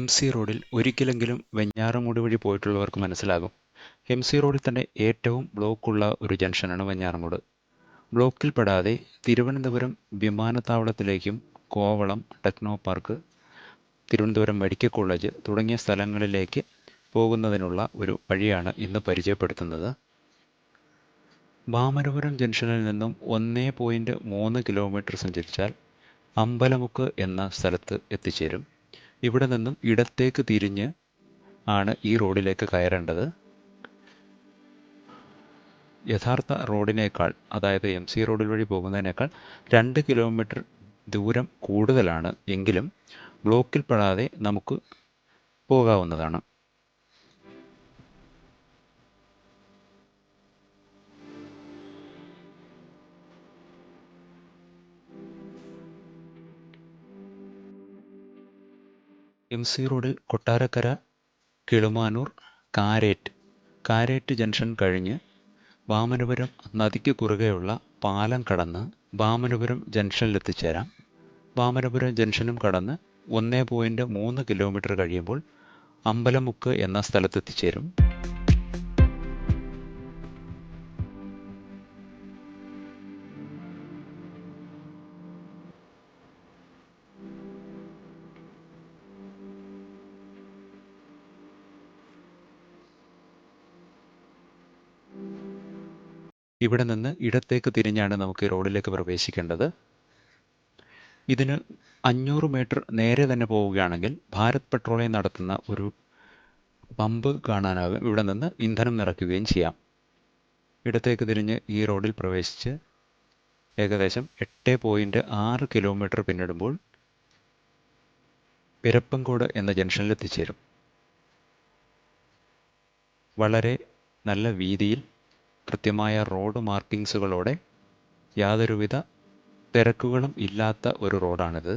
M C റോഡിൽ ഒരിക്കലെങ്കിലും വെഞ്ഞാറമൂട് വഴി പോയിട്ടുള്ളവർക്ക് മനസ്സിലാകും. എം സി റോഡിൽ തന്നെ ഏറ്റവും ബ്ലോക്കുള്ള ഒരു ജംഗ്ഷനാണ് വെഞ്ഞാറമൂട്. ബ്ലോക്കിൽ പെടാതെ Thiruvananthapuram വിമാനത്താവളത്തിലേക്കും Kovalam techno park Thiruvananthapuram medical college തുടങ്ങിയ സ്ഥലങ്ങളിലേക്ക് പോകുന്നതിനുള്ള ഒരു വഴിയാണ് ഇന്ന് പരിചയപ്പെടുത്തുന്നത്. വാമനപുരം ജംഗ്ഷനിൽ നിന്നും ഒന്നേ പോയിന്റ് മൂന്ന് കിലോമീറ്റർ സഞ്ചരിച്ചാൽ അമ്പലമുക്ക് എന്ന സ്ഥലത്ത് എത്തിച്ചേരും. ഇവിടെ നിന്നും ഇടത്തേക്ക് തിരിഞ്ഞ് ആണ് ഈ റോഡിലേക്ക് കയറേണ്ടത്. യഥാർത്ഥ റോഡിനേക്കാൾ അതായത് എം സി റോഡിൽ വഴി പോകുന്നതിനേക്കാൾ രണ്ട് കിലോമീറ്റർ ദൂരം കൂടുതലാണ് എങ്കിലും ബ്ലോക്കിൽ പെടാതെ നമുക്ക് പോകാവുന്നതാണ്. M C road Kottarakkara Kilimanoor Karette. Karette junction കഴിഞ്ഞ് വാമനപുരം നദിക്ക് കുറുകെയുള്ള പാലം കടന്ന് വാമനപുരം ജംഗ്ഷനിലെത്തിച്ചേരാം. വാമനപുരം ജംഗ്ഷനും കടന്ന് ഒന്നേ പോയിന്റ് മൂന്ന് കിലോമീറ്റർ കഴിയുമ്പോൾ അമ്പലമുക്ക് എന്ന സ്ഥലത്തെത്തിച്ചേരും. ഇവിടെ നിന്ന് ഇടത്തേക്ക് തിരിഞ്ഞാണ് നമുക്ക് റോഡിലേക്ക് പ്രവേശിക്കേണ്ടത്. ഇതിന് അഞ്ഞൂറ് മീറ്റർ നേരെ തന്നെ പോവുകയാണെങ്കിൽ ഭാരത് പെട്രോളിയം നടത്തുന്ന ഒരു പമ്പ് കാണാനാകും. ഇവിടെ നിന്ന് ഇന്ധനം നിറയ്ക്കുകയും ചെയ്യാം. ഇടത്തേക്ക് തിരിഞ്ഞ് ഈ റോഡിൽ പ്രവേശിച്ച് ഏകദേശം എട്ട് പോയിന്റ് ആറ് കിലോമീറ്റർ പിന്നിടുമ്പോൾ പിരപ്പൻകോട് എന്ന ജംഗ്ഷനിൽ എത്തിച്ചേരും. വളരെ നല്ല വീതിയിൽ കൃത്യമായ റോഡ് മാർക്കിങ്സുകളോടെ യാതൊരുവിധ തിരക്കുകളും ഇല്ലാത്ത ഒരു റോഡാണിത്.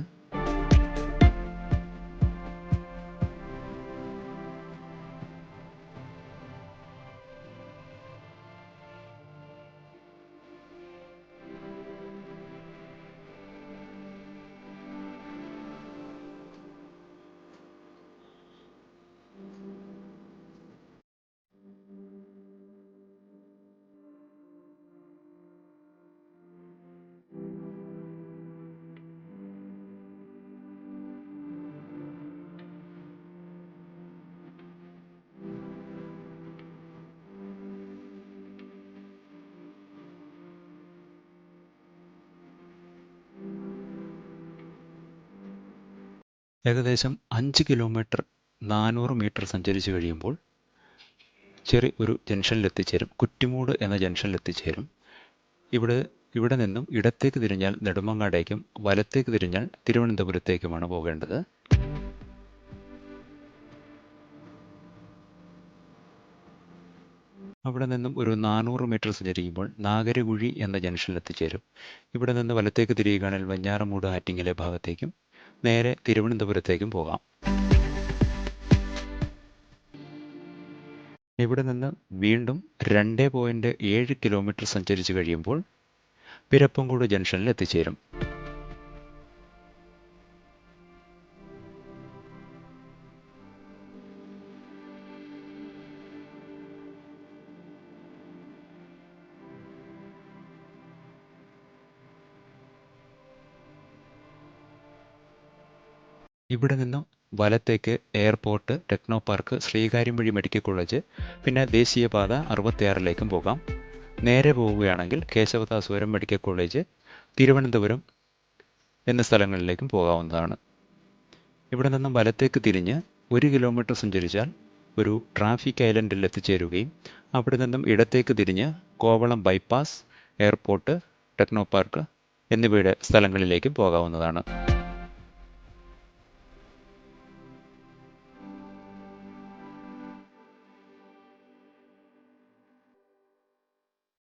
ഏകദേശം അഞ്ച് കിലോമീറ്റർ നാനൂറ് മീറ്റർ സഞ്ചരിച്ച് കഴിയുമ്പോൾ ചെറിയ ഒരു ജംഗ്ഷനിൽ എത്തിച്ചേരും കുറ്റിമൂട് എന്ന ജംഗ്ഷനിൽ എത്തിച്ചേരും ഇവിടെ ഇവിടെ നിന്നും ഇടത്തേക്ക് തിരിഞ്ഞാൽ നെടുമങ്ങാടേക്കും വലത്തേക്ക് തിരിഞ്ഞാൽ തിരുവനന്തപുരത്തേക്കുമാണ് പോകേണ്ടത്. അവിടെ നിന്നും ഒരു നാനൂറ് മീറ്റർ സഞ്ചരിക്കുമ്പോൾ നാഗരകുഴി എന്ന ജംഗ്ഷനിൽ എത്തിച്ചേരും ഇവിടെ നിന്ന് വലത്തേക്ക് തിരിയുകയാണെങ്കിൽ വഞ്ഞാറമൂട് ആറ്റിങ്ങലെ ഭാഗത്തേക്കും നേരെ തിരുവനന്തപുരത്തേക്കും പോകാം. ഇവിടെ നിന്ന് വീണ്ടും രണ്ട് പോയിന്റ് ഏഴ് കിലോമീറ്റർ സഞ്ചരിച്ച് കഴിയുമ്പോൾ പിരപ്പംകൂട് ജംഗ്ഷനിൽ എത്തിച്ചേരും. ഇവിടെ നിന്നും വലത്തേക്ക് എയർപോർട്ട് ടെക്നോ പാർക്ക് ശ്രീകാര്യംവഴി മെഡിക്കൽ കോളേജ് പിന്നെ ദേശീയപാത അറുപത്തിയാറിലേക്കും പോകാം. നേരെ പോവുകയാണെങ്കിൽ കേശവദാസപുരം മെഡിക്കൽ കോളേജ് തിരുവനന്തപുരം എന്ന സ്ഥലങ്ങളിലേക്കും പോകാവുന്നതാണ്. ഇവിടെ നിന്നും വലത്തേക്ക് തിരിഞ്ഞ് ഒരു കിലോമീറ്റർ സഞ്ചരിച്ചാൽ ഒരു ട്രാഫിക് ഐലൻഡിൽ എത്തിച്ചേരുകയും അവിടെ നിന്നും ഇടത്തേക്ക് തിരിഞ്ഞ് Kovalam bypass airport techno park എന്നിവയുടെ സ്ഥലങ്ങളിലേക്കും പോകാവുന്നതാണ്.